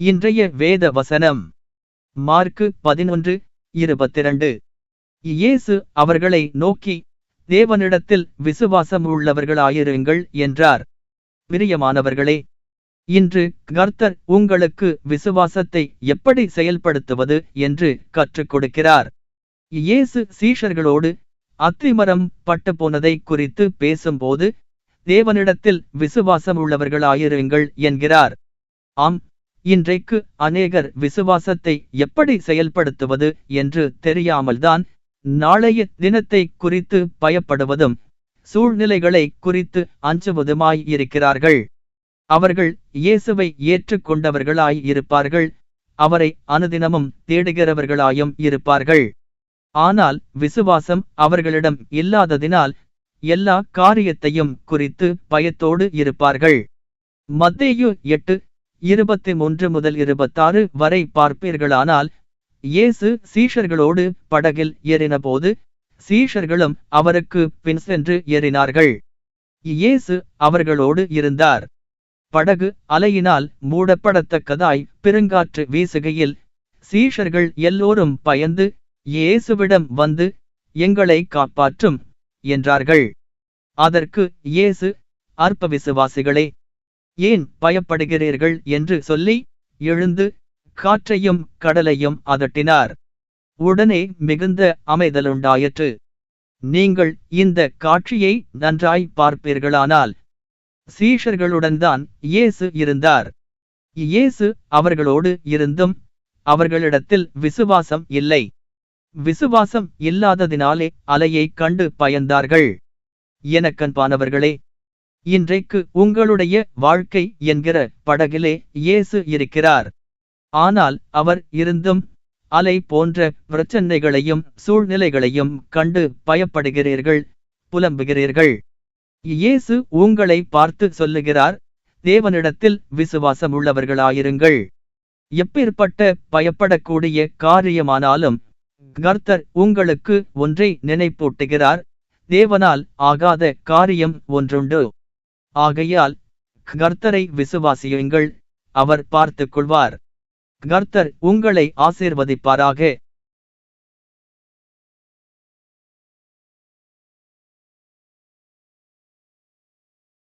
இன்றைய வேத வசனம். மார்க்கு பதினொன்று இருபத்திரண்டு. இயேசு அவர்களை நோக்கி தேவனிடத்தில் விசுவாசம் உள்ளவர்களாயிருங்கள் என்றார். பிரியமானவர்களே இன்று கர்த்தர் உங்களுக்கு விசுவாசத்தை எப்படி செயல்படுத்துவது என்று கற்றுக் கொடுக்கிறார். இயேசு சீஷர்களோடு அத்திமரம் பட்டு போனதை குறித்து பேசும்போது தேவனிடத்தில் விசுவாசம் உள்ளவர்களாயிருங்கள் என்கிறார். ஆம் இன்றைக்கு அநேகர் விசுவாசத்தை எப்படி செயல்படுத்துவது என்று தெரியாமல்தான் நாளைய தினத்தை குறித்து பயப்படுவதும் சூழ்நிலைகளை குறித்து அஞ்சுவதுமாய் இருக்கிறார்கள். அவர்கள் இயேசுவை ஏற்றுக்கொண்டவர்களாய் இருப்பார்கள். அவரை அனுதினமும் தேடுகிறவர்களாயும் இருப்பார்கள். ஆனால் விசுவாசம் அவர்களிடம் இல்லாததினால் எல்லா காரியத்தையும் குறித்து பயத்தோடு இருப்பார்கள். மத்தேயு எட்டு இருபத்தி மூன்று முதல் இருபத்தாறு வரை பார்ப்பீர்களானால் இயேசு சீஷர்களோடு படகில் ஏறினபோது சீஷர்களும் அவருக்கு பின் சென்று ஏறினார்கள். இயேசு அவர்களோடு இருந்தார். படகு அலையினால் மூடப்படத்தக்கதாய் பெருங்காற்று வீசுகையில் சீஷர்கள் எல்லோரும் பயந்து இயேசுவிடம் வந்து எங்களை காப்பாற்றும் என்றார்கள். அதற்கு இயேசு அற்ப விசுவாசிகளே ஏன் பயப்படுகிறீர்கள் என்று சொல்லி எழுந்து காற்றையும் கடலையும் அதட்டினார். உடனே மிகுந்த அமைதலுண்டாயிற்று. நீங்கள் இந்த காட்சியை நன்றாய் பார்ப்பீர்களானால் சீஷர்களுடன்தான் இயேசு இருந்தார். இயேசு அவர்களோடு இருந்தும் அவர்களிடத்தில் விசுவாசம் இல்லை. விசுவாசம் இல்லாததினாலே அலையை கண்டு பயந்தார்கள். எனக்கன்பானவர்களே இன்றைக்கு உங்களுடைய வாழ்க்கை என்கிற படகிலே இயேசு இருக்கிறார். ஆனால் அவர் இருந்தும் அலை போன்ற பிரச்சனைகளையும் சூழ்நிலைகளையும் கண்டு பயப்படுகிறீர்கள் புலம்புகிறீர்கள். இயேசு உங்களை பார்த்து சொல்லுகிறார் தேவனிடத்தில் விசுவாசம் உள்ளவர்களாயிருங்கள் எப்பேற்பட்ட பயப்படக்கூடிய காரியமானாலும் கர்த்தர் உங்களுக்கு ஒன்றை நினைப்பூட்டுகிறார் தேவனால் ஆகாத காரியம் ஒன்றுண்டு. ஆகையால் கர்த்தரை விசுவாசியுங்கள் அவர் பார்த்துக் கொள்வார் கர்த்தர் உங்களை ஆசீர்வதிப்பாராக.